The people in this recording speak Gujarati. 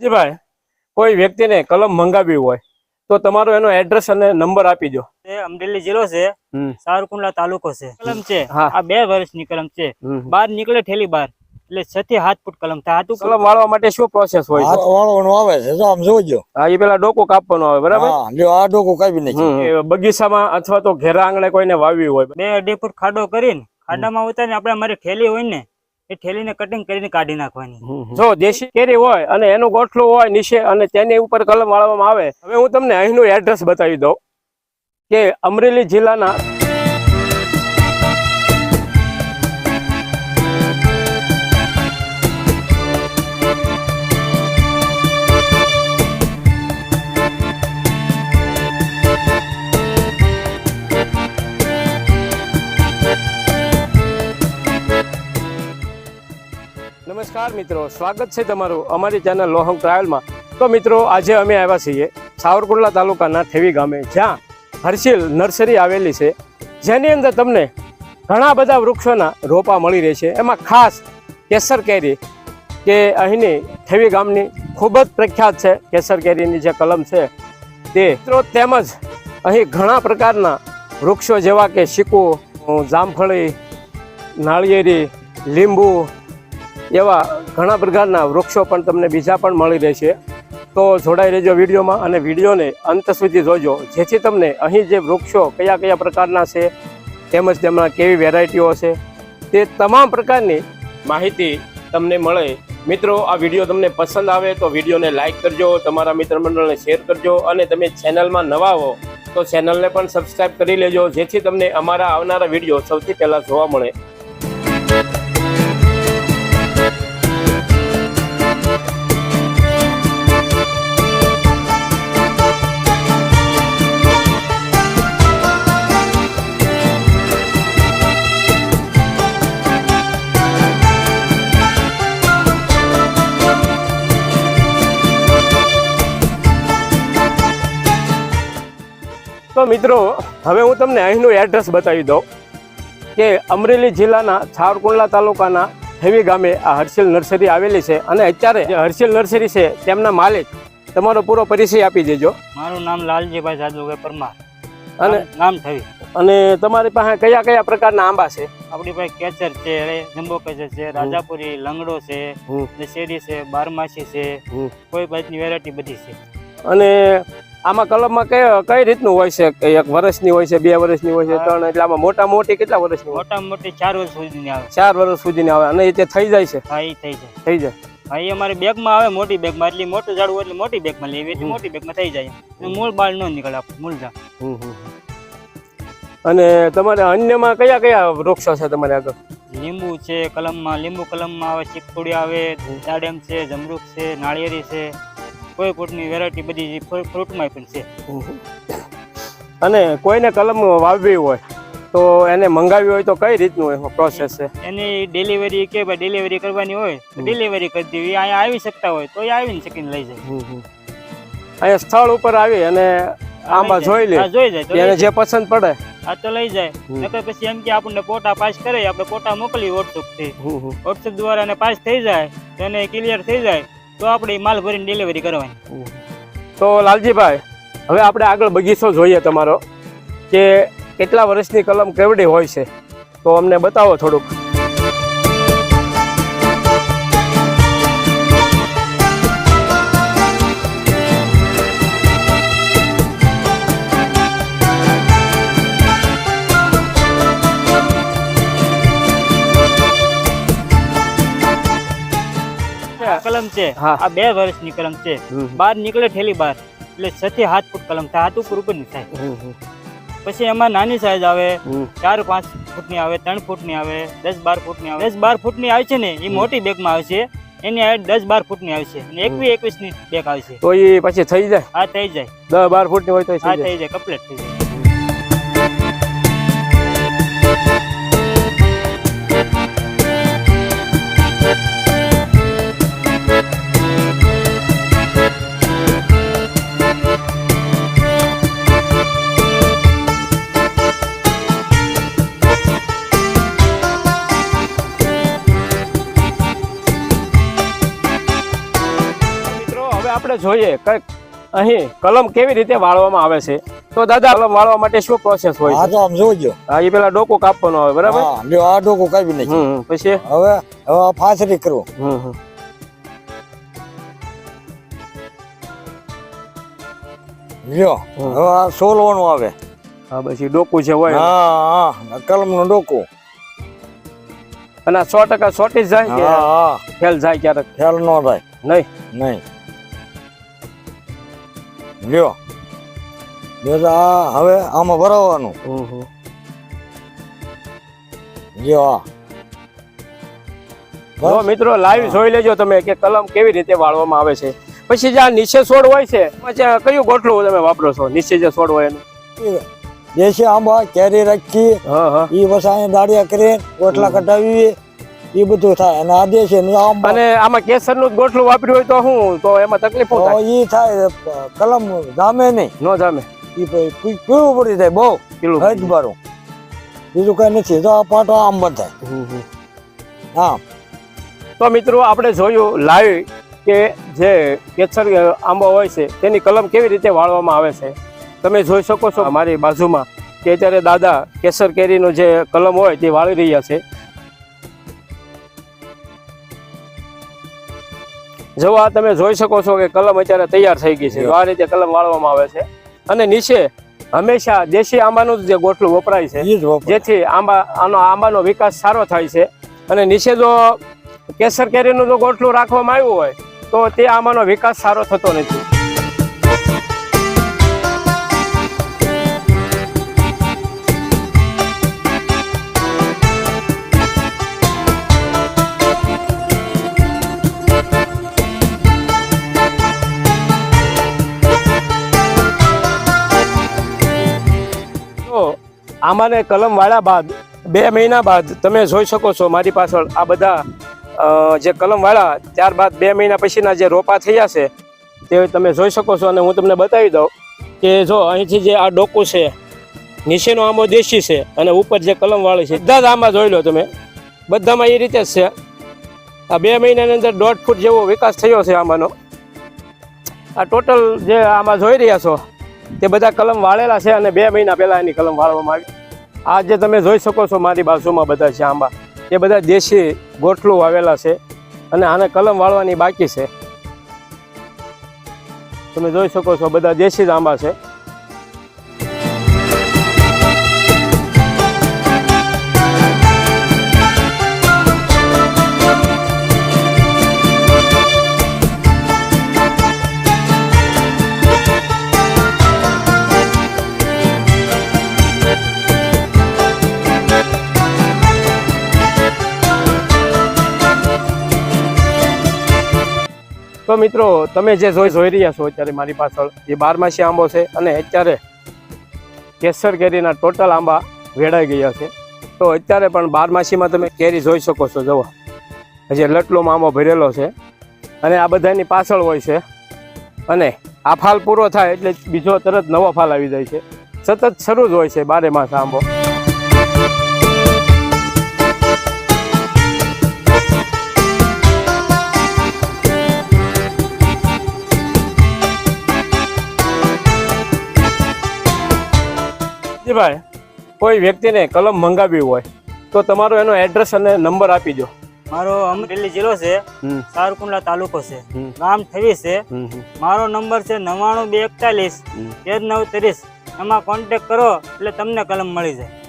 જીભાઈ કોઈ વ્યક્તિને કલમ મંગાવી હોય તો તમારો એનો એડ્રેસ અને નંબર આપી દો. એ અમરેલી જિલ્લો છે સારકુંડલા તાલુકો છે. કલમ છે. આ બે વર્ષની કલમ છે. બાર નીકળે ઠેલી બાર એટલે છ થી હાથ ફૂટ કલમ થાય. હાથું કલમ વાળવા માટે શું પ્રોસેસ હોય? હાથ વાળવાનું આવે છે તો આમ જોજો. હા એ પેલા ડોકો કાપવાનો આવે બરાબર? જો આ ડોકો કાપી નાખી. બગીચામાં અથવા તો ઘેરા આંગણે કોઈને વાવ્યું હોય. બે અઢી ફૂટ ખાડો કરીને ખાડામાં ઉતારીને આપણે અમારી ઠેલી હોય ને એ ઠેલીને કટિંગ કરીને કાઢી નાખવાની. જો, દેશી કેરી હોય અને એનું ગોઠલું હોય નીચે અને તેની ઉપર કલમ વાળવામાં આવે, હવે હું તમને અહીંનું એડ્રેસ બતાવી દઉં કે અમરેલી જિલ્લાના નમસ્કાર મિત્રો, સ્વાગત છે તમારું અમારી ચેનલ લોહંગ ટ્રાવેલમાં. તો મિત્રો, આજે અમે આવ્યા છીએ સાવરકુંડલા તાલુકાના ઠેવી ગામે, જ્યાં હર્ષિલ નર્સરી આવેલી છે. જેની અંદર તમને ઘણા બધા વૃક્ષોના રોપા મળી રહેશે એમાં ખાસ કેસર કેરી, કે અહીંની ઠેવી ગામની ખૂબ જ પ્રખ્યાત છે, કેસર કેરીની જે કલમ છે તે. તેમજ અહીં ઘણા પ્રકારના વૃક્ષો જેવા કે શીકુ જામફળી, નાળિયેરી, લીંબુ એવા ઘણા પ્રકારના વૃક્ષો પણ તમને બીજા પણ મળી રહેશે. તો જોડાઈ રહેજો વિડીયોમાં અને વિડીયોને અંત સુધી જોજો. જેથી તમને અહીં જે વૃક્ષો કયા કયા પ્રકારના છે, તેમજ તેમના કેવી વેરાયટીઓ છે, તે તમામ પ્રકારની માહિતી તમને મળે. મિત્રો, આ વીડિયો તમને પસંદ આવે તો વિડીયોને લાઇક કરજો, તમારા મિત્ર મંડળને શેર કરજો અને તમે ચેનલમાં નવા હો તો ચેનલને પણ સબસ્ક્રાઈબ કરી લેજો, જેથી તમને અમારા આવનારા વીડિયો સૌથી પહેલાં જોવા મળે. તો મિત્રો હવે હું તમને અહીંનું એડ્રેસ બતાવી દઉં કે અમરેલી જિલ્લાના છાવરકુંડલા તાલુકાના હેવી ગામે આ હર્ષિલ નર્સરી આવેલી છે અને અત્યારે જે હર્ષિલ નર્સરી છે તેમના માલિક તમારો પૂરો પરિચય આપી દેજો. મારું નામ લાલજીભાઈ જાદુભાઈ પરમાર. અને નામ થવી અને તમારી પાસે કયા કયા પ્રકારના આંબા છે? આપણી પાસે કેચર છે જમ્બો કેચર છે રાજાપુરી લંગડો છે. દશેરી છે બારમાસી છે કોઈ જાતની વેરાયટી બધી છે. અને આમાં કલમમાં કઈ કઈ રીતનું હોય છે? એક વર્ષની હોય છે બે વર્ષની હોય છે ત્રણ એટલે આમાં મોટા મોટી કેટલા વર્ષની હોય? મોટા મોટી ચાર વર્ષ સુધીની આવે. ચાર વર્ષ સુધીની આવે. અને એ તે થઈ જાય છે? હા એ થઈ જાય. થઈ જાય. હા એ અમારે બેગમાં આવે મોટી બેગમાં. એટલે મોટું ઝાડવું હોય એટલે મોટી બેગમાં લેવી એટલે. મોટી બેગમાં થઈ જાય. અને મૂળ બાળ ન નીકળે આપણું મૂળ ઝાડ. અને તમારે અન્યમાં કયા કયા વૃક્ષો છે તમારે આગળ? લીંબુ છે કલમમાં લીંબુ કલમમાં આવે ચીકુડી આવે દાડેમ છે જમરૂખ છે નાળિયેરી છે. કોઈ ફ્રૂટની વેરાયટી બધી ફ્રૂટમાં પણ છે. અને કોઈને કલમ વાવવી હોય તો એને મંગાવી હોય તો કઈ રીતનું પ્રોસેસ છે? એની ડિલિવરી કે ભાઈ ડિલિવરી કરવાની હોય. ડિલિવરી કરી દેવી. અહીંયા આવી શકતા હોય તો એ આવીને શકીને લઈ જાય. અહીંયા સ્થળ ઉપર આવી અને આંબા લઈ જોઈ લે. જોઈ જાય એને જે પસંદ પડે. આ તો લઈ જાય. નકર પછી એમ કે આપણને પોટા પાસ કરે આપણે પોટા મોકલી વોટ્સઅપથી. વોટ્સઅપ દ્વારા એને પાસ થઈ જાય તો એને ક્લિયર થઈ જાય. તો આપણે માલ ભરીને ડિલિવરી કરવાની. તો લાલજીભાઈ, હવે આપણે આગળ બગીચો જોઈએ તમારો કે કેટલા વર્ષની કલમ કેવડી હોય છે? તો અમને બતાવો થોડુંક. કલમ છે આ બે વર્ષની કલમ છે. બહાર નીકળે ઠેલી બાર એટલે છ થી સાત ફૂટ કલમ થાય. હાથ ઉપર ઉપરની થાય. પછી એમાં નાની સાઈઝ આવે. ચાર પાંચ ફૂટની આવે ત્રણ ફૂટની આવે દસ બાર ફૂટની આવે. દસ બાર ફૂટની આવે છે ને એ મોટી બેગમાં છે. એની હાઈટ દસ બાર ફૂટની આવશે અને એકવી એકવીસની બેગ આવશે તો એ પછી થઈ જાય? હા થઈ જાય. દસ બાર ફૂટની હોય તો હા થઈ જાય. થઈ જાય. કમ્પ્લીટ થઈ જાય. આપણે જોઈએ કે અહીં કલમ કેવી રીતે વાળવામાં આવે છે. તો દાદા કલમ વાળવા માટે શું પ્રોસેસ હોય છે? તો આમ જોજો હા એ પેલા ડોકો કાપવાનો આવે બરાબર? હા લ્યો આ ડોકો કાપી નાખી. પછી? હવે હવે ફાસરી કરો. હમ હમ. લ્યો હવે આ સોલવાનું આવે. હા પછી ડોકું છે હોય. હા હા કલમ નો ડોકું. અને સો ટકા સોટી જાય કે હા. ફેલ જાય ક્યારેક? ફેલ ન થાય. નહીં? નહીં. લ્યો. આ હવે આમાં ભરાવાનું. લ્યો જો મિત્રો લાઈવ જોઈ લેજો તમે કે કલમ કેવી રીતે વાળવામાં આવે છે. પછી જે આ નીચે છોડ હોય છે પછી કયું ગોઠલું તમે વાપરો છો? નીચે જે છોડ હોય એનું. દેશી આંબા કેરી રાખી હા હા. એ અહીંયા દાડિયા કરી ગોટલા કટાવી એ બધું થાય. અને આદેશ છે અને આમાં કેસરનું ગોઠલું વાપર્યું હોય તો શું? તો એમાં તકલીફ થાય? ઈ થાય કલમ જામે નહીં. ન જામે. ઈ પછી પી- પીવું પડી જાય બહુ. પેલું હજ બારું બીજું કઈ નથી. તો આ પાટો આમ બંધ થાય હમ હમ. હા. તો મિત્રો આપણે જોયું લાઈવ કે જે કેસર આંબો હોય છે તેની કલમ કેવી રીતે વાળવામાં આવે છે? તમે જોઈ શકો છો મારી બાજુમાં કે અત્યારે દાદા કેસર કેરીનો જે કલમ હોય તે વાળી રહ્યા છે. જો આ તમે જોઈ શકો છો કે કલમ અત્યારે તૈયાર થઈ ગઈ છે. તો આ રીતે કલમ વાળવામાં આવે છે. અને નીચે હંમેશા દેશી આંબાનું જ જે ગોઠલું વપરાય છે. જેથી આંબા આનો આંબાનો વિકાસ સારો થાય છે. અને નીચે જો કેસર કેરીનું જો ગોઠલું રાખવામાં આવ્યું હોય તો તે આંબાનો વિકાસ સારો થતો નથી. આમાંને કલમ વાળા બાદ, બે મહિના બાદ તમે જોઈ શકો છો મારી પાછળ આ બધા જે કલમ વાળા ત્યારબાદ બે મહિના પછીના જે રોપા થયા છે, તે તમે જોઈ શકો છો અને હું તમને બતાવી દઉં કે જો અહીંથી જે આ ડોકું છે, નીચેનો આંબો દેશી છે અને ઉપર જે કલમ વાળી છે, બધા જ આંબા જોઈ લો તમે. બધામાં એ રીતે જ છે. આ બે મહિનાની અંદર દોઢ ફૂટ જેવો વિકાસ થયો છે આમાંનો. આ ટોટલ જે આમાં જોઈ રહ્યા છો, તે બધા કલમ વાળેલા છે અને બે મહિના પહેલાં એની કલમ વાળવામાં આવી. આ જે તમે જોઈ શકો છો મારી બાજુમાં બધા છે આંબા, એ બધા દેશી ગોઠલું વાવેલા છે અને આને કલમ વાળવાની બાકી છે. તમે જોઈ શકો છો બધા દેશી જ આંબા છે. તો મિત્રો, તમે જે જોઈ જોઈ રહ્યા છો અત્યારે મારી પાછળ, એ બારમાસી આંબો છે અને અત્યારે કેસર કેરીના ટોટલ આંબા વેડાઈ ગયા છે. તો અત્યારે પણ બારમાસીમાં તમે કેરી જોઈ શકો છો, જુઓ. હજી લટલોમાં આંબો ભરેલો છે. અને આ બધાની પાછળ હોય છે. અને આ ફાલ પૂરો થાય એટલે બીજો તરત નવો ફાલ આવી જાય છે. સતત શરૂ જ હોય છે બારે માસ આંબો. ભાઈ કોઈ વ્યક્તિને કલમ મંગાવી હોય તો તમારો એનો એડ્રેસ અને નંબર આપી દો. મારો અમરેલી જિલ્લો છે સારકુંડલા તાલુકો છે. ગામ થવી છે. મારો નંબર છે નવ્વાણું બે એકતાલીસ. તેર નવ ત્રીસ. એમાં કોન્ટેક કરો એટલે તમને કલમ મળી જાય.